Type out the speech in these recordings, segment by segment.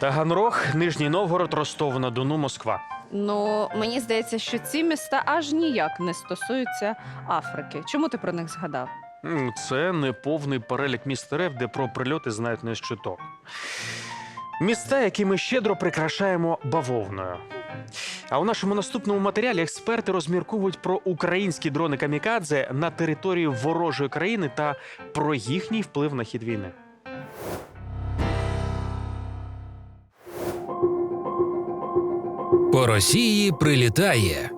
Таганрог, Нижній Новгород, Ростов на Дону, Москва. Ну мені здається, що ці міста аж ніяк не стосуються Африки. Чому ти про них згадав? М, Це не повний перелік міст РФ, де про прильоти знають не з чуток. Міста, які ми щедро прикрашаємо бавовною. А у нашому наступному матеріалі експерти розмірковують про українські дрони камікадзе на території ворожої країни та про їхній вплив на хід війни. По Росії прилітає.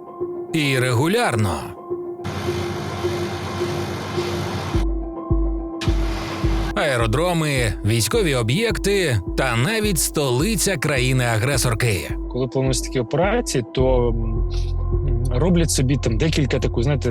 І регулярно. Аеродроми, військові об'єкти та навіть столиця країни-агресорки. коли плануються такі операції, то роблять собі там декілька таких, знаєте,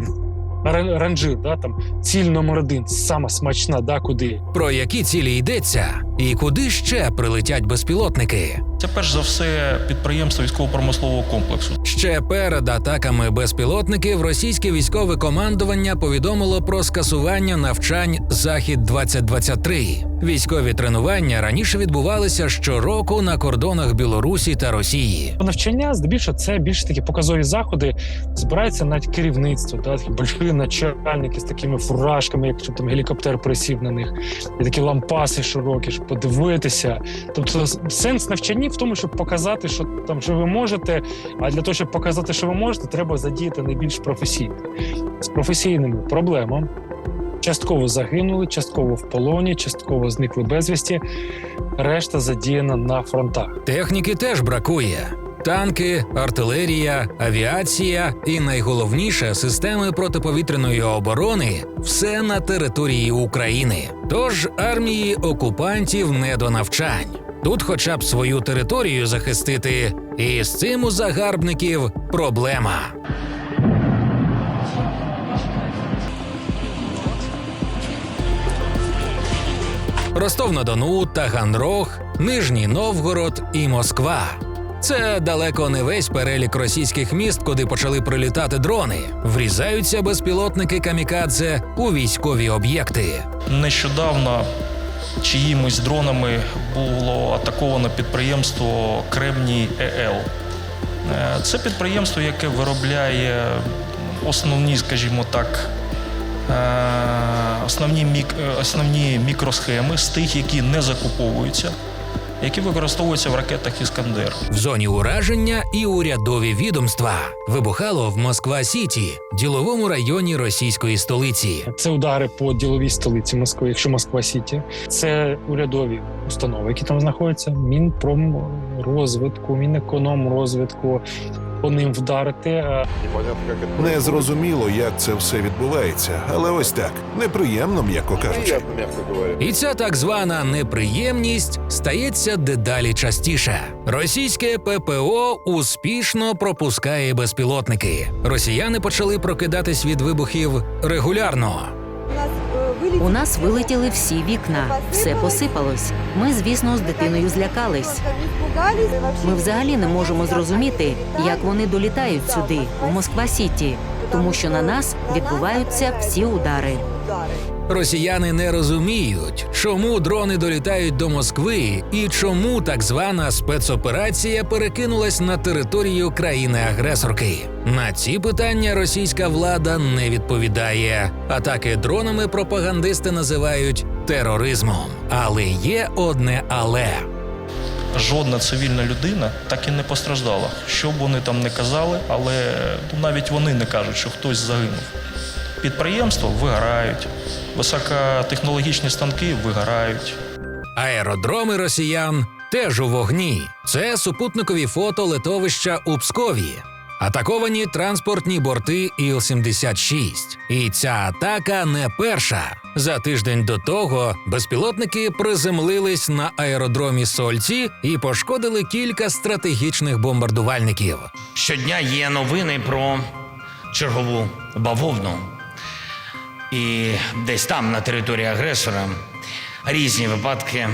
ран- ранжир, да, там ціль номер один, сама смачна, да, куди. Про які цілі йдеться, і куди ще прилетять безпілотники? Це перш за все підприємство військово-промислового комплексу. Ще перед атаками безпілотників російське військове командування повідомило про скасування навчань Захід 2023 Військові тренування раніше відбувалися щороку на кордонах Білорусі та Росії. Навчання, здебільшого, це більше такі показові заходи. Збирається навіть керівництво, да, такі больші начальники з такими фуражками, якщо там гелікоптер присів на них, і такі лампаси широкі, щоб подивитися. Тобто, сенс навчання в тому, щоб показати, що там що ви можете. А для того, щоб показати, що ви можете, треба задіяти найбільш професійних. З професійними проблема. Частково загинули, частково в полоні, частково зникли безвісті. Решта задіяна на фронтах. Техніки теж бракує. Танки, артилерія, авіація і найголовніше системи протиповітряної оборони все на території України. Тож армії окупантів не до навчань. Тут, хоча б свою територію захистити, і з цим у загарбників проблема. Ростов-на-Дону, Таганрог, Нижній Новгород і Москва. Це далеко не весь перелік російських міст, куди почали прилітати дрони. Врізаються безпілотники камікадзе у військові об'єкти. Нещодавно чиїмись дронами було атаковано підприємство Кремній ЕЛ. Е, Це підприємство, яке виробляє основні, скажімо так, е, основні, мік... е, основні мікросхеми з тих, які не закуповуються, які використовуються в ракетах Іскандер. В зоні ураження і урядові відомства вибухало в Москва Сіті, діловому районі російської столиці. Це удари по діловій столиці Москви, якщо Москва Сіті. Це урядові установи, які там знаходяться. Мінпромрозвитку, Мінекономрозвитку. По ним вдарити. Не зрозуміло, як це все відбувається, але ось так неприємно, м'яко кажучи. І ця так звана неприємність стається дедалі частіше. Російське ППО успішно пропускає безпілотники. Росіяни почали прокидатись від вибухів регулярно. У нас вилетіли всі вікна, все посипалось. Ми, звісно, з дитиною злякались. Ми взагалі не можемо зрозуміти, як вони долітають сюди, в Москва Сіті, тому що на нас відбуваються всі удари. Росіяни не розуміють, чому дрони долітають до Москви і чому так звана спецоперація перекинулась на територію країни-агресорки. На ці питання російська влада не відповідає. Атаки дронами пропагандисти називають тероризмом. Але є одне але. жодна цивільна людина так і не постраждала. Що б вони там не казали, але ну, навіть вони не кажуть, що хтось загинув. Підприємства вигорають, високотехнологічні станки вигорають. Аеродроми росіян теж у вогні. Це супутникові фото литовища у Пскові. Атаковані транспортні борти Іл-76. І ця атака не перша. За тиждень до того безпілотники приземлились на аеродромі Сольці і пошкодили кілька стратегічних бомбардувальників. Щодня є новини про чергову бавовну. І десь там, на території агресора, різні випадки.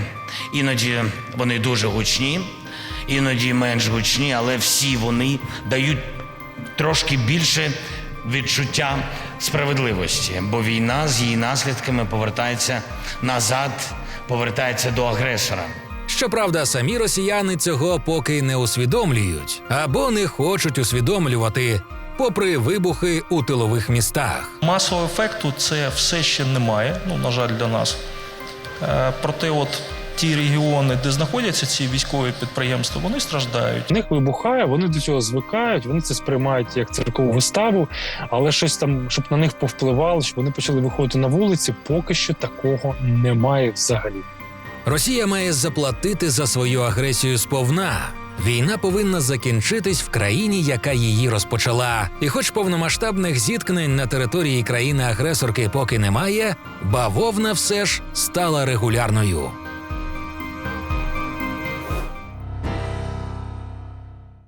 Іноді вони дуже гучні, іноді менш гучні, але всі вони дають трошки більше відчуття справедливості, бо війна з її наслідками повертається назад, повертається до агресора. Щоправда, самі росіяни цього поки не усвідомлюють або не хочуть усвідомлювати, попри вибухи у тилових містах. Масового ефекту це все ще немає, ну, на жаль, для нас. Е, Проте, от ті регіони, де знаходяться ці військові підприємства, вони страждають. В них вибухає, вони до цього звикають, вони це сприймають як циркову виставу, але щось там, щоб на них повпливало, щоб вони почали виходити на вулиці, поки що такого немає взагалі. Росія має заплатити за свою агресію сповна. Війна повинна закінчитись в країні, яка її розпочала. І хоч повномасштабних зіткнень на території країни-агресорки поки немає, бавовна все ж стала регулярною.